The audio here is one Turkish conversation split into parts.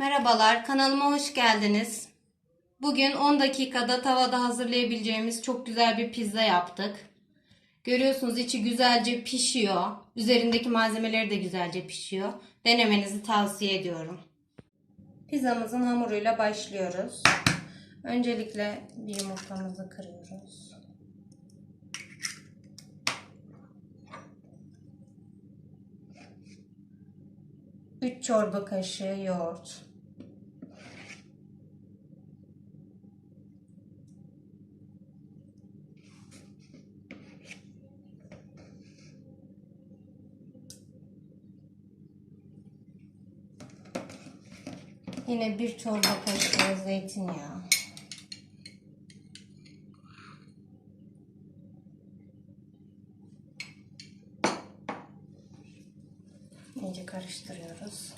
Merhabalar, kanalıma hoş geldiniz. Bugün 10 dakikada tavada hazırlayabileceğimiz çok güzel bir pizza yaptık. Görüyorsunuz içi güzelce pişiyor. Üzerindeki malzemeleri de güzelce pişiyor. Denemenizi tavsiye ediyorum. Pizzamızın hamuruyla başlıyoruz. Öncelikle bir yumurtamızı kırıyoruz. Üç çorba kaşığı yoğurt. Yine bir çorba kaşığı zeytinyağı. İyice karıştırıyoruz.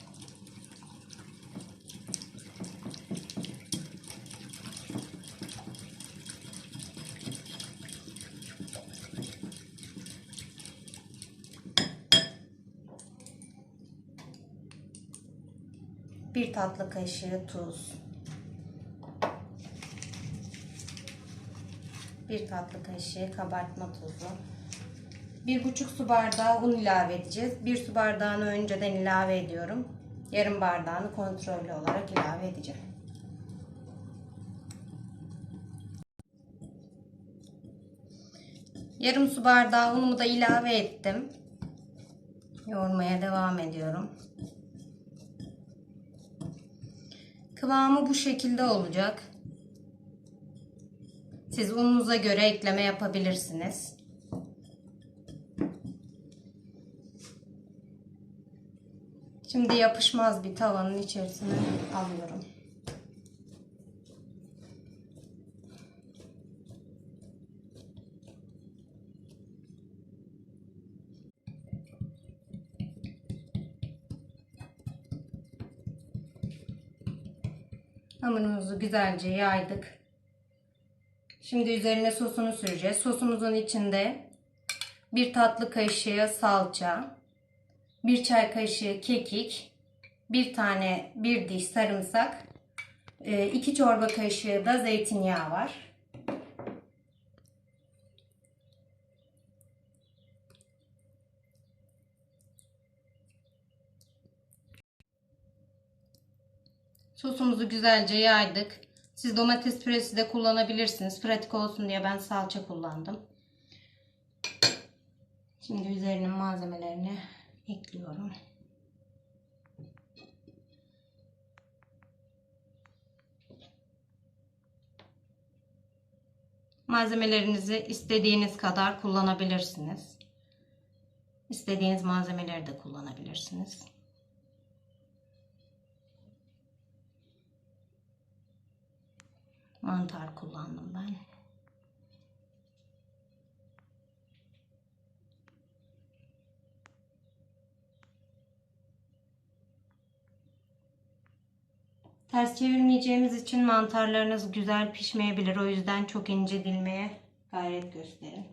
Bir tatlı kaşığı tuz. Bir tatlı kaşığı kabartma tuzu. Bir buçuk su bardağı un ilave edeceğiz. Bir su bardağını önceden ilave ediyorum. Yarım bardağını kontrollü olarak ilave edeceğim. Yarım su bardağı unumu da ilave ettim. Yoğurmaya devam ediyorum. Kıvamı bu şekilde olacak. Siz ununuza göre ekleme yapabilirsiniz. Şimdi yapışmaz bir tavanın içerisine alıyorum. Hamurumuzu güzelce yaydık. Şimdi üzerine sosunu süreceğiz. Sosumuzun içinde bir tatlı kaşığı salça, bir çay kaşığı kekik, bir tane bir diş sarımsak, e, iki çorba kaşığı da zeytinyağı var. Sosumuzu güzelce yaydık. Siz domates püresi de kullanabilirsiniz. Pratik olsun diye ben salça kullandım. Şimdi üzerine malzemelerini ekliyorum. Malzemelerinizi istediğiniz kadar kullanabilirsiniz. İstediğiniz malzemeleri de kullanabilirsiniz. Mantar kullandım ben. Ters çevirmeyeceğimiz için mantarlarınız güzel pişmeyebilir. O yüzden çok ince dilmeye gayret gösterin.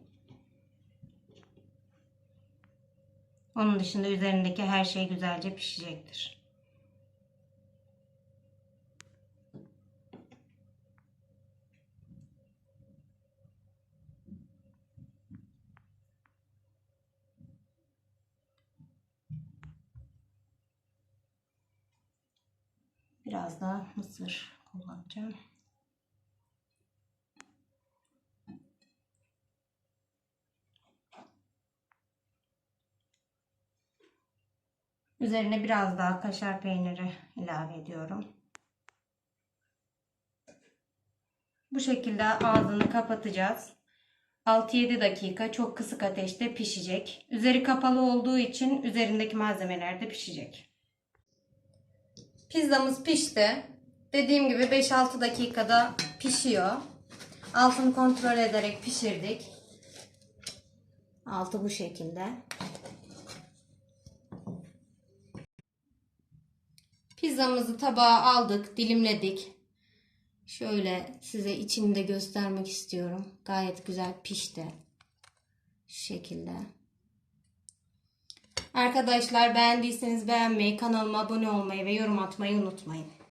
Onun dışında üzerindeki her şey güzelce pişecektir. Biraz da mısır kullanacağım. Üzerine biraz daha kaşar peyniri ilave ediyorum. Bu şekilde ağzını kapatacağız. 6-7 dakika çok kısık ateşte pişecek. Üzeri kapalı olduğu için üzerindeki malzemeler de pişecek. Pizzamız pişti. Dediğim gibi 5-6 dakikada pişiyor. Altını kontrol ederek pişirdik. Altı bu şekilde. Pizzamızı tabağa aldık, dilimledik. Şöyle size içini de göstermek istiyorum. Gayet güzel pişti. Şu şekilde. Arkadaşlar beğendiyseniz beğenmeyi, kanalıma abone olmayı ve yorum atmayı unutmayın.